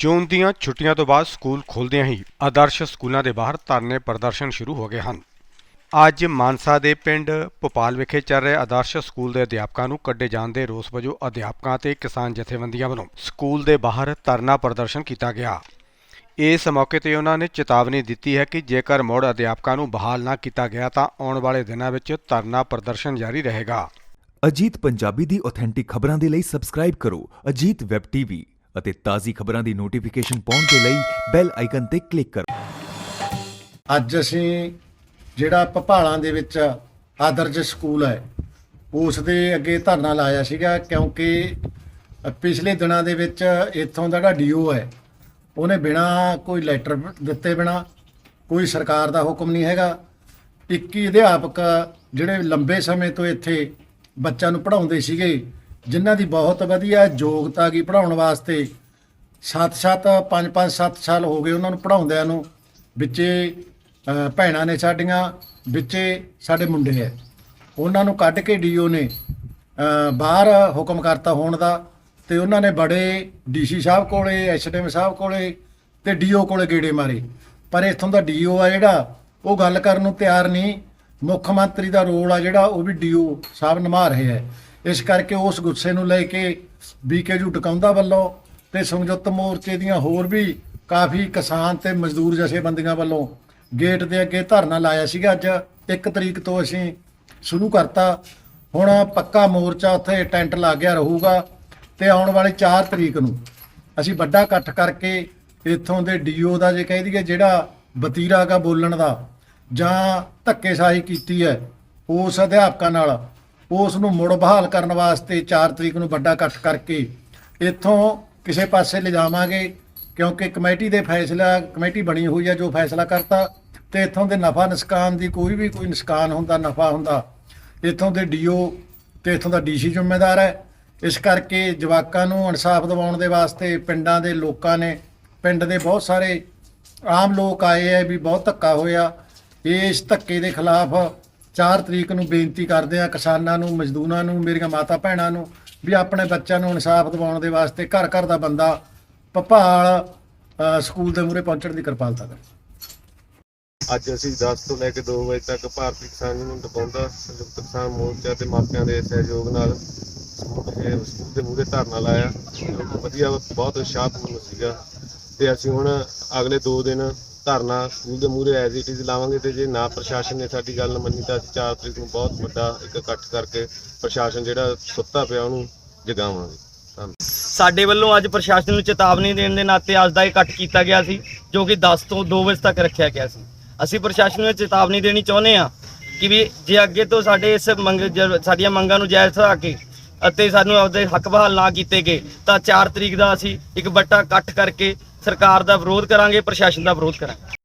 ਜੂਨ ਦੀਆਂ ਛੁੱਟੀਆਂ ਤੋਂ ਬਾਅਦ ਸਕੂਲ ਖੁੱਲ੍ਹਦਿਆਂ ਹੀ ਆਦਰਸ਼ ਸਕੂਲਾਂ ਦੇ ਬਾਹਰ ਧਰਨੇ ਪ੍ਰਦਰਸ਼ਨ ਸ਼ੁਰੂ ਹੋ ਗਏ ਹਨ। ਅੱਜ ਮਾਨਸਾ ਦੇ ਪਿੰਡ ਭੋਪਾਲ ਵਿਖੇ ਚੱਲ ਰਹੇ ਆਦਰਸ਼ ਸਕੂਲ ਦੇ ਅਧਿਆਪਕਾਂ ਨੂੰ ਕੱਢੇ ਜਾਣ ਦੇ ਰੋਸ ਵਜੋਂ ਅਧਿਆਪਕਾਂ ਤੇ ਕਿਸਾਨ ਜਥੇਬੰਦੀਆਂ ਵੱਲੋਂ ਸਕੂਲ ਦੇ ਬਾਹਰ ਧਰਨਾ ਪ੍ਰਦਰਸ਼ਨ ਕੀਤਾ ਗਿਆ। ਇਸ ਮੌਕੇ ਤੇ ਉਹਨਾਂ ਨੇ ਚੇਤਾਵਨੀ ਦਿੱਤੀ ਹੈ ਕਿ ਜੇਕਰ ਮੁੜ ਅਧਿਆਪਕਾਂ ਨੂੰ ਬਹਾਲ ਨਾ ਕੀਤਾ ਗਿਆ ਤਾਂ ਆਉਣ ਵਾਲੇ ਦਿਨਾਂ ਵਿੱਚ ਧਰਨਾ ਪ੍ਰਦਰਸ਼ਨ ਜਾਰੀ ਰਹੇਗਾ। ਅਜੀਤ ਪੰਜਾਬੀ ਦੀ ਆਥੈਂਟਿਕ ਖਬਰਾਂ ਦੇ ਲਈ ਸਬਸਕ੍ਰਾਈਬ ਕਰੋ ਅਜੀਤ ਵੈਬ ਟੀਵੀ। ਅਤੇ ਤਾਜ਼ੀ ਖਬਰਾਂ ਦੀ ਨੋਟੀਫਿਕੇਸ਼ਨ ਪਾਉਣ ਦੇ ਲਈ ਬੈਲ ਆਈਕਨ ਤੇ ਕਲਿੱਕ ਕਰੋ। ਅੱਜ ਅਸੀਂ ਜਿਹੜਾ ਭਪਾਲਾਂ ਦੇ ਵਿੱਚ ਆਦਰਜ ਸਕੂਲ ਹੈ ਉਸ ਦੇ ਅੱਗੇ ਧਰਨਾ ਲਾਇਆ ਸੀਗਾ ਕਿਉਂਕਿ ਪਿਛਲੇ ਦਿਨਾਂ ਦੇ ਵਿੱਚ ਇੱਥੋਂ ਦਾ ਜਿਹੜਾ ਡੀਓ ਹੈ, ਉਹਨੇ ਬਿਨਾ ਕੋਈ ਲੈਟਰ ਦਿੱਤੇ ਬਿਨਾ ਕੋਈ ਸਰਕਾਰ ਦਾ ਹੁਕਮ ਨਹੀਂ ਹੈਗਾ। 21 ਅਧਿਆਪਕ ਜਿਹੜੇ ਲੰਬੇ ਸਮੇਂ ਤੋਂ ਇੱਥੇ ਬੱਚਿਆਂ ਨੂੰ ਪੜ੍ਹਾਉਂਦੇ ਸੀਗੇ ਜਿਨ੍ਹਾਂ ਦੀ ਬਹੁਤ ਵਧੀਆ ਯੋਗਤਾ ਗਈ ਪੜ੍ਹਾਉਣ ਵਾਸਤੇ 7-7 5-5 7 ਸਾਲ ਹੋ ਗਏ ਉਹਨਾਂ ਨੂੰ ਪੜ੍ਹਾਉਂਦਿਆਂ ਨੂੰ। ਵਿੱਚੇ ਭੈਣਾਂ ਨੇ ਸਾਡੀਆਂ, ਵਿੱਚੇ ਸਾਡੇ ਮੁੰਡੇ ਐ ਉਹਨਾਂ ਨੂੰ ਕੱਢ ਕੇ ਡੀਓ ਨੇ ਬਾਹਰ ਹੁਕਮ ਕਰਤਾ ਹੋਣ ਦਾ ਤੇ ਉਹਨਾਂ ਨੇ ਬੜੇ ਡੀਸੀ ਸਾਹਿਬ ਕੋਲੇ ਐਸਡੀਐਮ ਸਾਹਿਬ ਕੋਲੇ ਤੇ ਡੀਓ ਕੋਲੇ ਗੇੜੇ ਮਾਰੇ। ਪਰ ਇੱਥੋਂ ਦਾ ਡੀਓ ਆ ਜਿਹੜਾ, ਉਹ ਗੱਲ ਕਰਨ ਨੂੰ ਤਿਆਰ ਨਹੀਂ। ਮੁੱਖ ਮੰਤਰੀ ਦਾ ਰੋਲ ਆ ਜਿਹੜਾ, ਉਹ ਵੀ ਡੀਓ ਸਾਹਿਬ ਨਿਭਾ ਰਹੇ ਹੈ ਇਸ ਕਰਕੇ ਉਸ ਗੁੱਸੇ ਨੂੰ ਲੈ ਕੇ ਬੀਕੇਯੂ ਟਿਕਾਉਂਦਾ ਵੱਲੋਂ ਤੇ ਸੰਯੁਕਤ ਮੋਰਚੇ ਦੀਆਂ ਹੋਰ ਵੀ ਕਾਫੀ ਕਿਸਾਨ ਤੇ ਮਜ਼ਦੂਰ ਜਥੇਬੰਦੀਆਂ ਵੱਲੋਂ ਗੇਟ ਦੇ ਅੱਗੇ ਧਰਨਾ ਲਾਇਆ ਸੀਗਾ ਅੱਜ। 1 ਤਰੀਕ ਤੋਂ ਅਸੀਂ ਸ਼ੁਰੂ ਕਰਤਾ। ਹੁਣ ਪੱਕਾ ਮੋਰਚਾ ਉੱਥੇ ਟੈਂਟ ਲੱਗ ਗਿਆ ਰਹੂਗਾ ਤੇ ਆਉਣ ਵਾਲੀ 4 ਤਰੀਕ ਨੂੰ ਅਸੀਂ ਵੱਡਾ ਇਕੱਠ ਕਰਕੇ ਇੱਥੋਂ ਦੇ ਡੀਓ ਦਾ ਜੇ ਕਹਿ ਦਈਏ ਜਿਹੜਾ ਵਤੀਰਾ ਗਾ ਬੋਲਣ ਦਾ ਜਾਂ ਧੱਕੇਸ਼ਾਹੀ ਕੀਤੀ ਹੈ, ਉਸ ਅਧਿਆਪਕਾਂ ਨਾਲ ਉਸ ਨੂੰ ਮੁੜ ਬਹਾਲ ਕਰਨ ਵਾਸਤੇ 4 ਤਰੀਕ ਨੂੰ ਵੱਡਾ ਇਕੱਠ ਕਰਕੇ ਇੱਥੋਂ ਕਿਸੇ ਪਾਸੇ ਲਿਜਾਵਾਂਗੇ, ਕਿਉਂਕਿ ਕਮੇਟੀ ਦੇ ਫੈਸਲਾ, ਕਮੇਟੀ ਬਣੀ ਹੋਈ ਹੈ ਜੋ ਫੈਸਲਾ ਕਰਤਾ, ਤੇ ਇੱਥੋਂ ਦੇ ਨਫਾ ਨੁਕਸਾਨ ਦੀ ਕੋਈ ਵੀ ਕੋਈ ਨੁਕਸਾਨ ਹੁੰਦਾ, ਨਫਾ ਹੁੰਦਾ, ਇੱਥੋਂ ਦੇ ਡੀਓ ਤੇ ਇੱਥੋਂ ਦਾ ਡੀਸੀ ਜ਼ਿੰਮੇਦਾਰ ਹੈ। ਇਸ ਕਰਕੇ ਜਵਾਕਾਂ ਨੂੰ ਇਨਸਾਫ ਦਿਵਾਉਣ ਦੇ ਵਾਸਤੇ ਪਿੰਡਾਂ ਦੇ ਲੋਕਾਂ ਨੇ, ਪਿੰਡ ਦੇ ਬਹੁਤ ਸਾਰੇ ਆਮ ਲੋਕ ਆਏ ਹੈ ਵੀ ਬਹੁਤ ਧੱਕਾ ਹੋਇਆ। ਇਸ ਧੱਕੇ ਦੇ ਖਿਲਾਫ 4 ਤਰੀਕ ਨੂੰ ਬੇਨਤੀ ਕਰਦੇ ਆ ਕਿਸਾਨਾਂ ਨੂੰ, ਮਜ਼ਦੂਰਾਂ ਨੂੰ, ਮੇਰੀਆਂ ਮਾਤਾ ਭੈਣਾਂ ਨੂੰ ਵੀ ਆਪਣੇ ਬੱਚਿਆਂ ਨੂੰ ਇਨਸਾਫ ਦਿਵਾਉਣ ਦੇ ਵਾਸਤੇ ਘਰ ਘਰ ਦਾ ਬੰਦਾ ਭਪਾਲ ਸਕੂਲ ਦੇ ਮੂਹਰੇ ਪਹੁੰਚਣ ਦੀ ਕਿਰਪਾਲਤਾ ਕਰੇ। ਅੱਜ ਅਸੀਂ 10 ਤੋਂ ਲੈ ਕੇ 2 ਵਜੇ ਤੱਕ ਭਾਰਤੀ ਕਿਸਾਨ ਯੂਨੀਅਨ ਟਪਾਉਂਦਾ ਸੰਯੁਕਤ ਕਿਸਾਨ ਮੋਰਚਾ ਤੇ ਮਾਪਿਆਂ ਦੇ ਸਹਿਯੋਗ ਨਾਲ ਸਕੂਲ ਦੇ ਮੂਹਰੇ ਧਰਨਾ ਲਾਇਆ। ਵਧੀਆ, ਬਹੁਤ ਉਤਸ਼ਾਹਪੂਰਨ ਸੀਗਾ। ਤੇ ਅਸੀਂ ਹੁਣ ਅਗਲੇ 2 ਦਿਨ ਧਰਨਾ ਸਕੂਲ ਦੇ ਮੂਹਰੇ ਐਜ਼ ਇਟ ਇਜ਼ ਲਾਵਾਂਗੇ ਤੇ ਜੇ ਨਾ ਪ੍ਰਸ਼ਾਸਨ ਨੇ ਸਾਡੀ ਗੱਲ ਮੰਨੀ ਤਾਂ ਅਸੀਂ 4 ਤਰੀਕ ਨੂੰ ਬਹੁਤ ਵੱਡਾ ਇੱਕ ਇਕੱਠ ਕਰਕੇ ਪ੍ਰਸ਼ਾਸਨ ਜਿਹੜਾ ਸੁੱਤਾ ਪਿਆ ਉਹਨੂੰ ਜਗਾਵਾਂਗੇ। ਸਾਡੇ ਵੱਲੋਂ ਅੱਜ ਪ੍ਰਸ਼ਾਸਨ ਨੂੰ ਚੇਤਾਵਨੀ ਦੇਣ ਦੇ ਨਾਤੇ ਅੱਜ ਦਾ ਇਕੱਠ ਕੀਤਾ ਗਿਆ ਸੀ, ਜੋ ਕਿ 10 ਤੋਂ 2 ਵਜੇ ਤੱਕ ਰੱਖਿਆ ਗਿਆ ਸੀ। ਅਸੀਂ ਪ੍ਰਸ਼ਾਸਨ ਨੂੰ ਚੇਤਾਵਨੀ ਦੇਣੀ ਚਾਹੁੰਦੇ ਆ ਕਿ ਵੀ ਜੇ ਅੱਗੇ ਤੋਂ ਸਾਡੇ ਇਸ ਮੰਗ ਸਾਡੀਆਂ ਮੰਗਾਂ ਨੂੰ ਜਾਇਜ਼ ਠਹਿਰਾ ਕੇ ਅਤੇ ਸਾਨੂੰ ਆਪਦੇ ਹੱਕ ਬਹਾਲ ਨਾ ਕੀਤੇ ਗਏ, ਤਾਂ 4 ਤਰੀਕ ਦਾ ਅਸੀਂ ਇੱਕ ਵੱਟਾ ਇਕੱਠ ਕਰਕੇ ਸਰਕਾਰ ਦਾ ਵਿਰੋਧ ਕਰਾਂਗੇ ਪ੍ਰਸ਼ਾਸਨ ਦਾ ਵਿਰੋਧ ਕਰਾਂਗੇ।